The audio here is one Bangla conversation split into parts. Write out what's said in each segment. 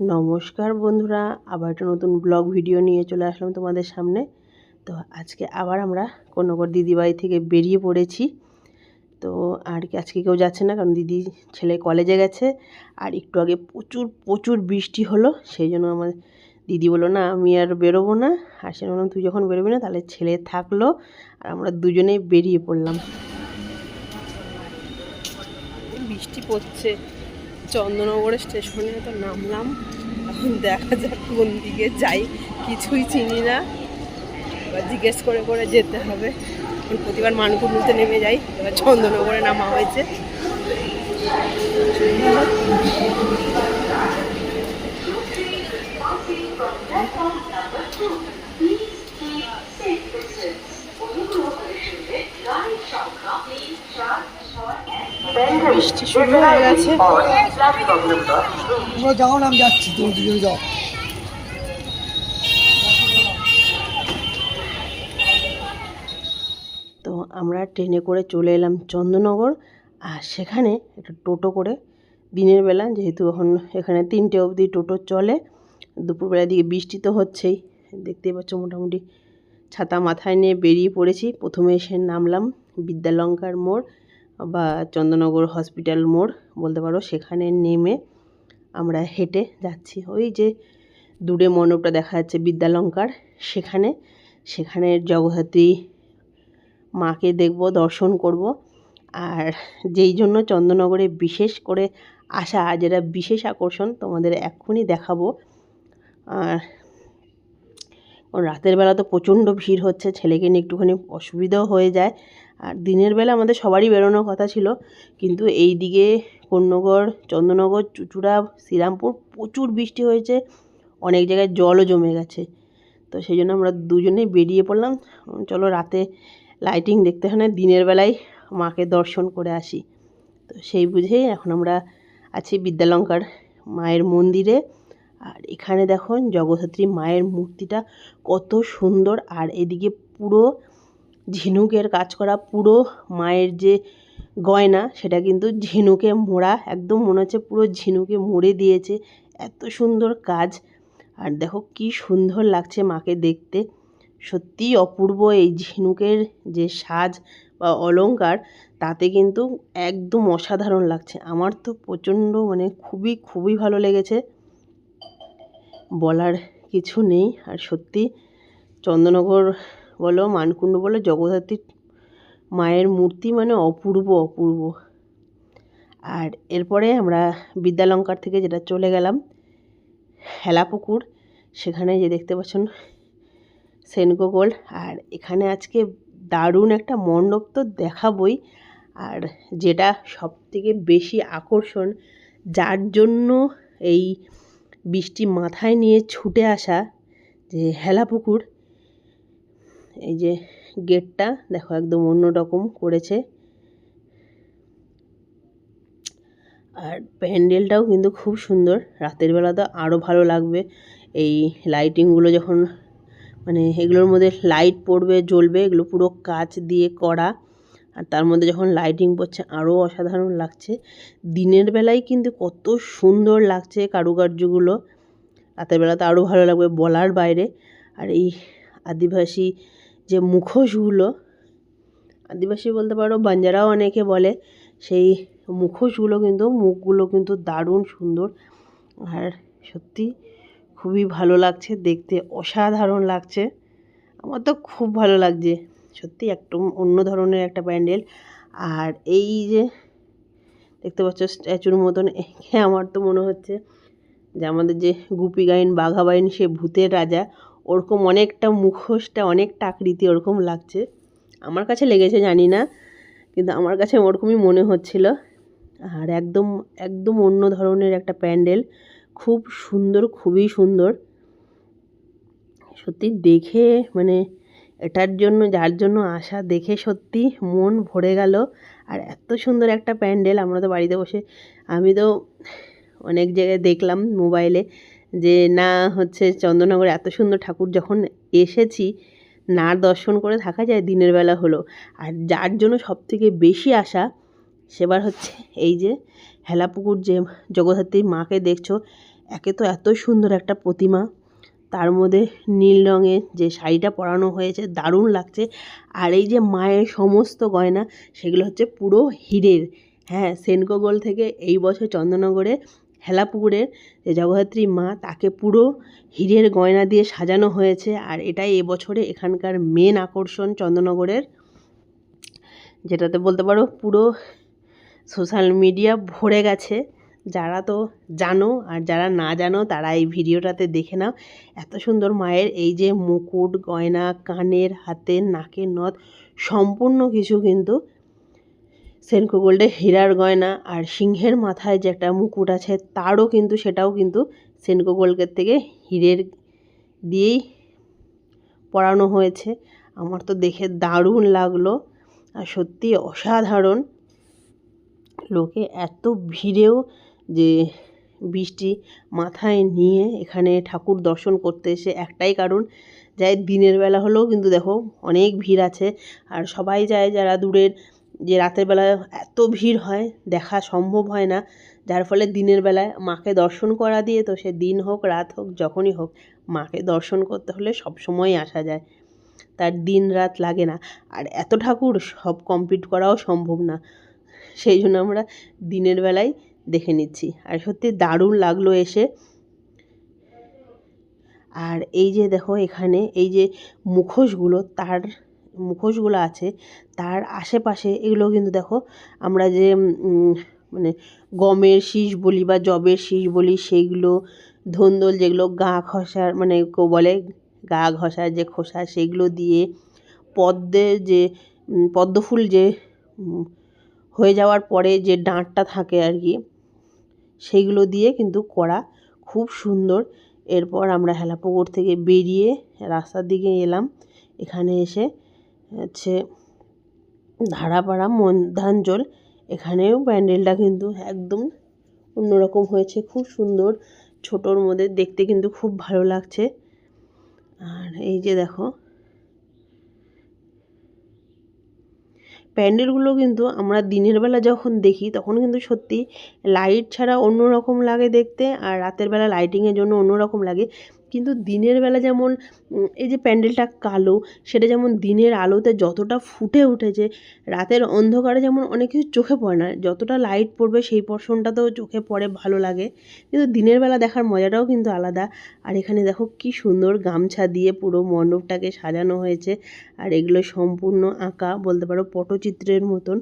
নমস্কার বন্ধুরা, আবার একটা নতুন ব্লগ ভিডিও নিয়ে চলে আসলাম তোমাদের সামনে। তো আজকে আবার আমরা কোনগর দিদিবাড়ি থেকে বেরিয়ে পড়েছি। তো আর কি আজকে কেউ যাচ্ছে না, কারণ দিদি ছেলে কলেজে গেছে। আর একটু আগে প্রচুর প্রচুর বৃষ্টি হলো, সেই জন্য আমার দিদি বলল, না, আমি আর বেরোবো না। আর সে বললাম তুই যখন বেরোবি না, তাহলে ছেলে থাকল। আর আমরা দুজনেই বেরিয়ে পড়লাম। বৃষ্টি পড়ছে। চন্দননগর স্টেশনে তো নামলাম। এখন দেখা যাক কোন দিকে যাই। কিছুই চিনি না। এবার জিজ্ঞেস করে করে যেতে হবে। প্রতিবার মানকুণ্ডুতে নেমে যাই। এবার চন্দননগরে নামা হয়েছে। বৃষ্টি শুরু হয়ে গেছে। তোমরা যাও না আমি যাচ্ছি। তুমি দুজন যাও। তো আমরা ট্রেনে করে চলে এলাম চন্দননগর আর সেখানে একটা টোটো করে দিনের বেলা যেহেতু এখন এখানে তিনটে অবধি টোটো চলে দুপুরবেলার দিকে বৃষ্টি তো হচ্ছেই। দেখতেই পাচ্ছ মোটামুটি ছাতা মাথায় নিয়ে বেরিয়ে পড়েছি। প্রথমে এসে নামলাম বিদ্যালঙ্কার মোড়। বা চন্দননগর হসপিটাল মোড় বলতে পারো, সেখানে নেমে আমরা হেঁটে যাচ্ছি। ওই যে দূরে মণ্ডপটা দেখা যাচ্ছে বিদ্যালঙ্কার, সেখানে সেখানে জগদ্ধাত্রী মাকে দেখব, দর্শন করব। আর যেই জন্য চন্দননগরে বিশেষ করে আসা যেটা বিশেষ আকর্ষণ তোমাদের এক্ষুনি দেখাবো। আর রাতের বেলা তো প্রচণ্ড ভিড় হচ্ছে, ছেলেকে নিয়ে একটুখানি অসুবিধাও হয়ে যায়। আর দিনের বেলা আমাদের সবারই বেরোনোর কথা ছিল, কিন্তু এই দিকে কন্যগড় চন্দননগর চুচুড়া, শ্রীরামপুর প্রচুর বৃষ্টি হয়েছে, অনেক জায়গায় জলও জমে গেছে। তো সেই জন্য আমরা দুজনেই বেরিয়ে পড়লাম। চলো রাতে লাইটিং দেখতে হয় না, দিনের বেলায় মাকে দর্শন করে আসি। তো সেই বুঝেই এখন আমরা আছি বিদ্যালঙ্কার মায়ের মন্দিরে। আর এখানে দেখুন, জগদ্ধাত্রী মায়ের মূর্তিটা কত সুন্দর, আর এদিকে পুরো ঝিনুকের কাজ করা পুরো মায়ের যে গয়না, সেটা কিন্তু ঝিনুকে মোড়া, একদম মনে হচ্ছে পুরো ঝিনুকে মুড়ে দিয়েছে। এত সুন্দর কাজ। আর দেখো কি সুন্দর লাগছে মাকে দেখতে। সত্যিই অপূর্ব এই ঝিনুকের যে সাজ বা অলংকার, তাতে কিন্তু একদম অসাধারণ লাগছে। আমার তো প্রচণ্ড মানে খুবই খুবই ভালো লেগেছে। বলার কিছু নেই। আর সত্যি চন্দননগর বলো, মানকুণ্ড বলো, জগদ্ধাত্রী মায়ের মূর্তি মানে অপূর্ব অপূর্ব। আর এরপরে আমরা বিদ্যালঙ্কার থেকে যেটা চলে গেলাম, হেলাপুকুর। সেখানে যে দেখতে পাচ্ছেন সেনগোগোল। আর এখানে আজকে দারুণ একটা মণ্ডপ তো দেখাবই। আর যেটা সব থেকে বেশি আকর্ষণ, যার জন্য এই বৃষ্টি মাথায় নিয়ে ছুটে আসা যে হেলাপুকুর এই যে গেটটা, দেখো একদম অন্য রকম করেছে। আর প্যান্ডেলটাও কিন্তু খুব সুন্দর। রাতের বেলা তো আরও ভালো লাগবে। এই লাইটিংগুলো যখন মানে এগুলোর মধ্যে লাইট পড়বে, জ্বলবে, এগুলো পুরো কাচ দিয়ে করা। আর তার মধ্যে যখন লাইটিং পড়ছে আরও অসাধারণ লাগছে। দিনের বেলায় কিন্তু কত সুন্দর লাগছে কারুকার্যগুলো। রাতের বেলা তো আরও ভালো লাগবে বলার বাইরে। আর এই আদিবাসী যে মুখোশগুলো আদিবাসী বলতে পারো, বাঞ্জারাও অনেকে বলে, সেই মুখোশগুলো কিন্তু, মুখগুলো কিন্তু দারুণ সুন্দর। আর সত্যি খুবই ভালো লাগছে, দেখতে অসাধারণ লাগছে। আমার তো খুব ভালো লাগছে, সত্যি একদম অন্য ধরনের একটা প্যান্ডেল। আর এই যে, দেখতে পাচ্ছ স্ট্যাচুর মতন আমার তো মনে হচ্ছে যে আমাদের যে গুপি গাইন, বাঘা বাইন, সে ভূতের রাজা ওরকম অনেকটা মুখোশটা, অনেকটা আকৃতি ওরকম লাগছে। আমার কাছে লেগেছে, জানি না, কিন্তু আমার কাছে ওরকমই মনে হচ্ছিল। আর একদম একদম অন্য ধরনের একটা প্যান্ডেল, খুব সুন্দর, খুবই সুন্দর। সত্যি দেখে মানে এটার জন্য, যার জন্য আসা দেখে সত্যি মন ভরে গেল। আর এত সুন্দর একটা প্যান্ডেল, আমরা তো বাড়িতে বসে, আমি তো অনেক জায়গায় দেখলাম মোবাইলে। যে না হচ্ছে চন্দননগরে এত সুন্দর ঠাকুর যখন এসেছি, না দর্শন করে থাকা যায় দিনের বেলা হলো। আর যার জন্য সবথেকে বেশি আশা সেবার হচ্ছে এই যে হেলাপুকুর যে জগদ্ধাত্রীর মাকে দেখছ, একে তো এত সুন্দর একটা প্রতিমা। তার মধ্যে নীল রঙের যে শাড়িটা পরানো হয়েছে, দারুণ লাগছে। আর এই যে মায়ের সমস্ত গয়না, সেগুলো হচ্ছে পুরো হীরের। হ্যাঁ সেনকোগোল থেকে এই বছর চন্দননগরে হেলাপুকুরের যে জগদ্ধাত্রী মা, তাকে পুরো হীরের গয়না দিয়ে সাজানো হয়েছে। আর এটাই এবছরে এখানকার মেন আকর্ষণ চন্দ্রনগরের। যেটাতে বলতে পারো পুরো সোশ্যাল মিডিয়া ভরে গেছে। যারা তো জানো আর যারা না জানো, তারা এই ভিডিওটাতে দেখে নাও। এত সুন্দর মায়ের এই যে মুকুট, গয়না, কানের, হাতের, নাকের নথ, সম্পূর্ণ কিছু কিন্তু সেনকো গোল্ডে হীরার গয়না আর সিংহের মাথায় যে একটা মুকুট আছে, তারও কিন্তু সেটাও কিন্তু সেনকো গোল্ডের থেকে হীরের দিয়েই পরানো হয়েছে। আমার তো দেখে দারুণ লাগল আর সত্যি অসাধারণ। লোকে এত ভিড়েও যে বৃষ্টি মাথায় নিয়ে এখানে ঠাকুর দর্শন করতে এসে একটাই কারণ যাই দিনের বেলা হলেও কিন্তু দেখো অনেক ভিড় আছে। আর সবাই যায় যারা দূরের যে রাতের বেলা এত ভিড় হয়, দেখা সম্ভব হয় না। যার ফলে দিনের বেলায় মাকে দর্শন করা দিয়ে তো সে দিন হোক, রাত হোক, যখনই হোক, মাকে দর্শন করতে হলে সব সময় আসা যায়। তার দিন রাত লাগে না। আর এত ঠাকুর, সব কমপ্লিট করাও সম্ভব না। সেই জন্য আমরা দিনের বেলায় দেখে নিচ্ছি। আর সত্যি দারুণ লাগল এসে। আর এই যে দেখো এখানে, এই যে মুখোশগুলো, তার মুখোশগুলো আছে, তার আশেপাশে এগুলো কিন্তু দেখো আমরা যে মানে গমের শীষ বলি বা জবের শীষ বলি সেইগুলো ধন্দল যেগুলো গা ঘষার মানে কেউ বলে গা ঘষার যে খোসা সেগুলো দিয়ে পদ্মের যে পদ্ম ফুল যে হয়ে যাওয়ার পরে যে ডাঁটটা থাকে আর কি সেইগুলো দিয়ে কিন্তু করা খুব সুন্দর। এরপর আমরা হেলাপুকুর থেকে বেরিয়ে রাস্তার দিকে এলাম। এখানে এসে হচ্ছে ধারাপাড়া মন্ধাঞ্চল এখানেও প্যান্ডেলটা কিন্তু একদম অন্যরকম হয়েছে, খুব সুন্দর। ছোটোর মধ্যে দেখতে কিন্তু খুব ভালো লাগছে। আর এই যে দেখো, প্যান্ডেলগুলো কিন্তু আমরা দিনের বেলা যখন দেখি, তখন কিন্তু সত্যি লাইট ছাড়া অন্য রকম লাগে দেখতে, আর রাতের বেলা লাইটিংয়ের জন্য অন্য রকম লাগে। কিন্তু দিনের বেলা যেমন এই যে প্যান্ডেলটা কালো, সেটা যেমন দিনের আলোতে যতটা ফুটে উঠেছে, রাতের অন্ধকারে যেমন অনেক কিছু চোখে পড়ে না, যতটা লাইট পড়বে সেই পোর্শনটাতেও চোখে পড়ে, ভালো লাগে। কিন্তু দিনের বেলা দেখার মজাটাও কিন্তু আলাদা। আর এখানে দেখো কি সুন্দর গামছা দিয়ে পুরো মণ্ডপটাকে সাজানো হয়েছে। আর এগুলো সম্পূর্ণ আঁকা, বলতে পারো পটচিত্রের মতন।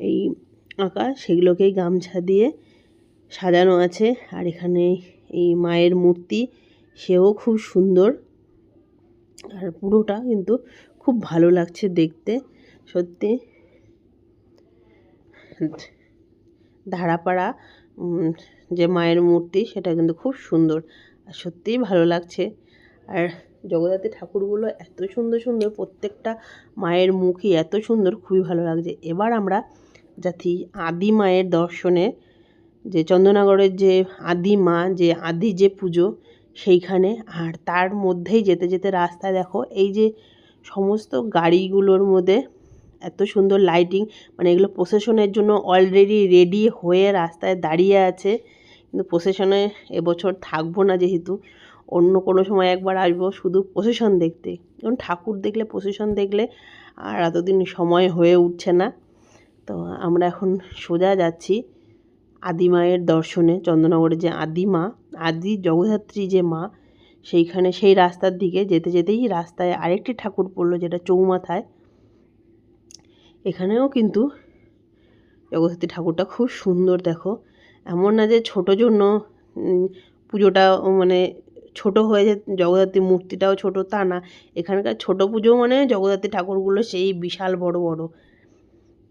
এই আঁকা, সেগুলোকেই গামছা দিয়ে সাজানো আছে। আর এখানে এই মায়ের মূর্তি সেও খুব সুন্দর। আর পুরোটা কিন্তু খুব ভালো লাগছে দেখতে, সত্যি। ধারাপাড়া যে মায়ের মূর্তি, সেটা কিন্তু খুব সুন্দর। আর সত্যিই ভালো লাগছে। আর জগদ্ধাত্রী ঠাকুরগুলো এত সুন্দর সুন্দর, প্রত্যেকটা মায়ের মুখই এত সুন্দর, খুবই ভালো লাগছে। এবার আমরা যাচ্ছি আদি মায়ের দর্শনে। যে চন্দননগরের যে আদি মা, যে আদি যে পুজো সেইখানে। আর তার মধ্যেই যেতে যেতে রাস্তায় দেখো, এই যে সমস্ত গাড়িগুলোর মধ্যে এত সুন্দর লাইটিং মানে এগুলো প্রসেশনের জন্য অলরেডি রেডি হয়ে রাস্তায় দাঁড়িয়ে আছে। কিন্তু প্রসেশনে এবছর থাকব না যেহেতু, অন্য কোনো সময় একবার আসব শুধু প্রসেশন দেখতে। যেমন ঠাকুর দেখলে প্রসেশন দেখলে আর এতদিন সময় হয়ে উঠছে না। তো আমরা এখন সোজা যাচ্ছি। আদিমায়ের দর্শনে চন্দননগরের যে আদিমা আদি জগদ্ধাত্রী যে মা, সেইখানে সেই রাস্তার দিকে যেতে যেতেই রাস্তায় আরেকটি ঠাকুর পড়ল যেটা চৌমাথায়। এখানেও কিন্তু জগদ্ধাত্রী ঠাকুরটা খুব সুন্দর, দেখো। এমন না যে ছোটো জন্য পুজোটা মানে ছোট হয়েছে জগদ্ধাত্রী মূর্তিটাও ছোট, তা না। এখানকার ছোট পুজো মানে জগদ্ধাত্রী ঠাকুরগুলো সেই বিশাল বড় বড়,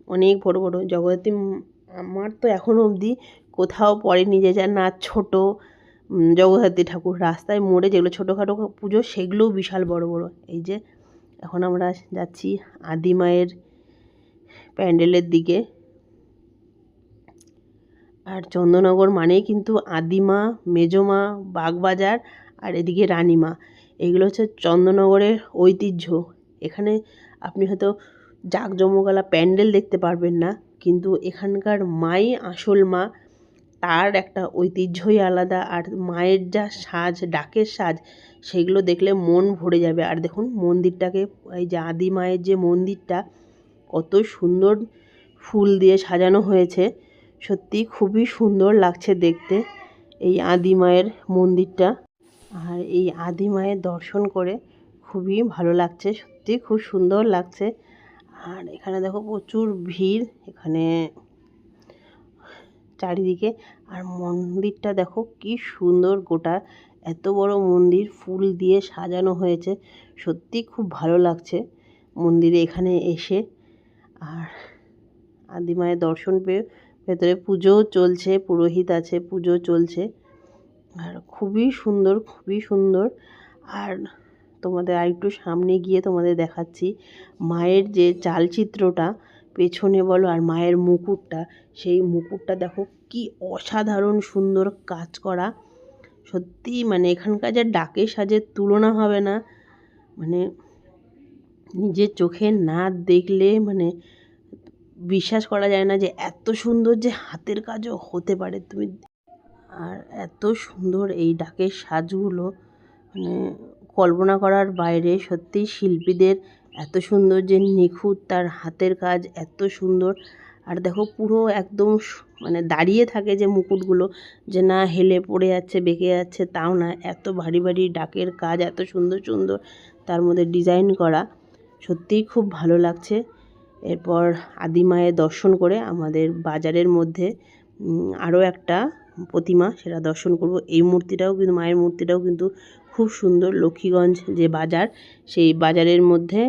অনেক বড় বড়। জগদ্ধাত্রী আমার তো এখনও অবধি কোথাও পড়েনি যে যার না ছোট জগদ্ধাত্রী ঠাকুর। রাস্তায় মোড়ে যেগুলো ছোটোখাটো পুজো সেগুলোও বিশাল বড় বড়। এই যে এখন আমরা যাচ্ছি আদি মায়ের প্যান্ডেলের দিকে। আর চন্দননগর মানেই কিন্তু আদিমা মেজমা বাগবাজার আর এদিকে রানীমা এগুলো হচ্ছে চন্দননগরের ঐতিহ্য। এখানে আপনি হয়তো জাঁকজমকালা প্যান্ডেল দেখতে পারবেন না। কিন্তু এখানকার মাই আসল মা, তার একটা ঐতিহ্যই আলাদা। আর মায়ের যা সাজ, ডাকের সাজ, সেগুলো দেখলে মন ভরে যাবে। আর দেখুন, মন্দিরটাকে, এই যে আদি মায়ের যে মন্দিরটা, কত সুন্দর ফুল দিয়ে সাজানো হয়েছে। সত্যি খুবই সুন্দর লাগছে দেখতে, এই আদি মায়ের মন্দিরটা। আর এই আদি মায়ের দর্শন করে খুবই ভালো লাগছে সত্যি খুব সুন্দর লাগছে। আর এখানে দেখো প্রচুর ভিড়, এখানে চারিদিকে। আর মন্দিরটা দেখো কি সুন্দর গোটা, এত বড় মন্দির, ফুল দিয়ে সাজানো হয়েছে। সত্যি খুব ভালো লাগছে মন্দিরে এখানে এসে। আর আদি মায়ের দর্শন পেয়ে ভেতরে পুজোও চলছে, পুরোহিত আছে, পুজো চলছে। আর খুবই সুন্দর খুবই সুন্দর। আর তোমাদের আরেকটু সামনে গিয়ে তোমাদের দেখাচ্ছি। মায়ের যে চালচিত্রটা, পেছনে বলো আর মায়ের মুকুটটা, সেই মুকুটটা দেখো কি অসাধারণ সুন্দর কাজ করা। সত্যি মানে এখানকার যে ডাকে সাজের তুলনা হবে না। মানে নিজের চোখে না দেখলে মানে বিশ্বাস করা যায় না যে এত সুন্দর যে হাতের কাজও হতে পারে। তুমি আর এত সুন্দর এই ডাকের সাজগুলো মানে কল্পনা করার বাইরে সত্যিই শিল্পীদের এত সুন্দর যে নিখুঁত তার হাতের কাজ এত সুন্দর। আর দেখো পুরো একদম মানে দাঁড়িয়ে থাকে যে মুকুটগুলো যে না হেলে পড়ে যাচ্ছে বেঁকে যাচ্ছে তাও না। এত ভারী ভারী ডাকের কাজ, এত সুন্দর সুন্দর তার মধ্যে ডিজাইন করা। সত্যিই খুব ভালো লাগছে। এরপর আদি মায়ের দর্শন করে আমাদের বাজারের মধ্যে আরও একটা প্রতিমা সেটা দর্শন করব। এই মূর্তিটাও কিন্তু, মায়ের মূর্তিটাও কিন্তু খুব সুন্দর লক্ষ্মীগঞ্জ যে বাজার, সেই বাজারের মধ্যে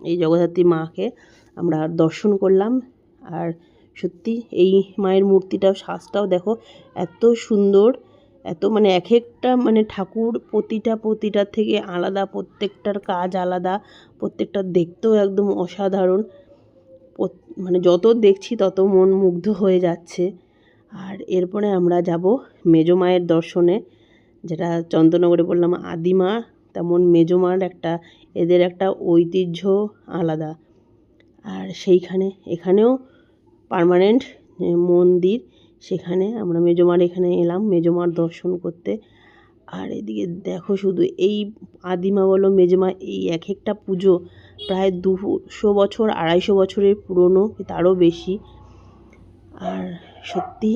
এই জগদ্ধাত্রী মাকে আমরা দর্শন করলাম। আর সত্যি এই মায়ের মূর্তিটাও, সাজটাও দেখো এত সুন্দর, এত মানে এক একটা মানে ঠাকুর প্রতিটা প্রতিটার থেকে আলাদা, প্রত্যেকটার কাজ আলাদা, প্রত্যেকটা দেখতেও একদম অসাধারণ। মানে যত দেখছি তত মন মুগ্ধ হয়ে যাচ্ছে। আর এরপরে আমরা যাব মেজো মায়ের দর্শনে। যেটা চন্দননগরে বললাম, আদিমা, তেমন মেজমার একটা, এদের একটা ঐতিহ্য আলাদা। আর সেইখানে, এখানেও পার্মানেন্ট মন্দির, সেখানে আমরা মেজমার এখানে এলাম, মেজমার দর্শন করতে। আর এদিকে দেখো শুধু এই আদিমা বলো মেজমা, এই এক একটা পুজো প্রায় দুশো বছর, আড়াইশো বছরের পুরনো, তারও বেশি। আর সত্যি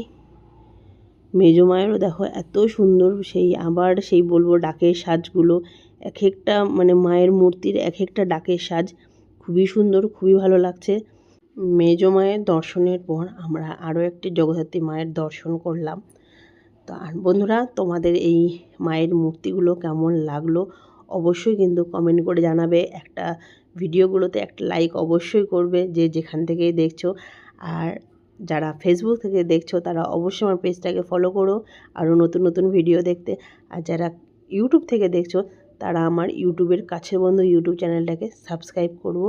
মেজো মায়েরও দেখো এত সুন্দর সেই আবার সেই বলব ডাকের সাজগুলো। এক একটা মানে মায়ের মূর্তির এক একটা ডাকের সাজ খুবই সুন্দর, খুবই ভালো লাগছে। মেজো মায়ের দর্শনের পর আমরা আরও একটি জগদ্ধাত্রী মায়ের দর্শন করলাম। তো আর বন্ধুরা, তোমাদের এই মায়ের মূর্তিগুলো কেমন লাগল অবশ্যই কিন্তু কমেন্ট করে জানাবে। একটা ভিডিওগুলোতে একটা লাইক অবশ্যই করবে যে যেখান থেকেই দেখছ। আর যারা ফেসবুক থেকে দেখছ, তারা অবশ্যই আমার পেজটাকে ফলো করো আরও নতুন নতুন ভিডিও দেখতে। আর যারা ইউটিউব থেকে দেখছ, তারা আমার ইউটিউবের কাছের বন্ধু ইউটিউব চ্যানেলটাকে সাবস্ক্রাইব করব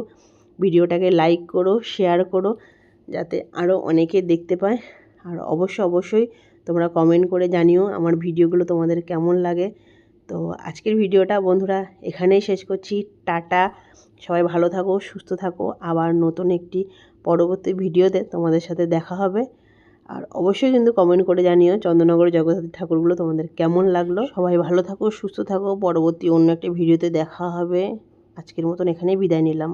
ভিডিওটাকে লাইক করো শেয়ার করো, যাতে আরও অনেকে দেখতে পায়। আর অবশ্যই অবশ্যই তোমরা কমেন্ট করে জানিও আমার ভিডিওগুলো তোমাদের কেমন লাগে। তো আজকের ভিডিওটা বন্ধুরা এখানেই শেষ করছি। টাটা, সবাই ভালো থাকো, সুস্থ থাকো। আবার নতুন একটি পরবর্তী ভিডিওতে তোমাদের সাথে দেখা হবে। আর অবশ্যই কিন্তু কমেন্ট করে জানিও চন্দ্রনগর জগদ্ধাত্রী ঠাকুরগুলো তোমাদের কেমন লাগল। সবাই ভালো থাকো, সুস্থ থাকো। পরবর্তী অন্য একটা ভিডিওতে দেখা হবে। আজকের মতন এখানেই বিদায় নিলাম।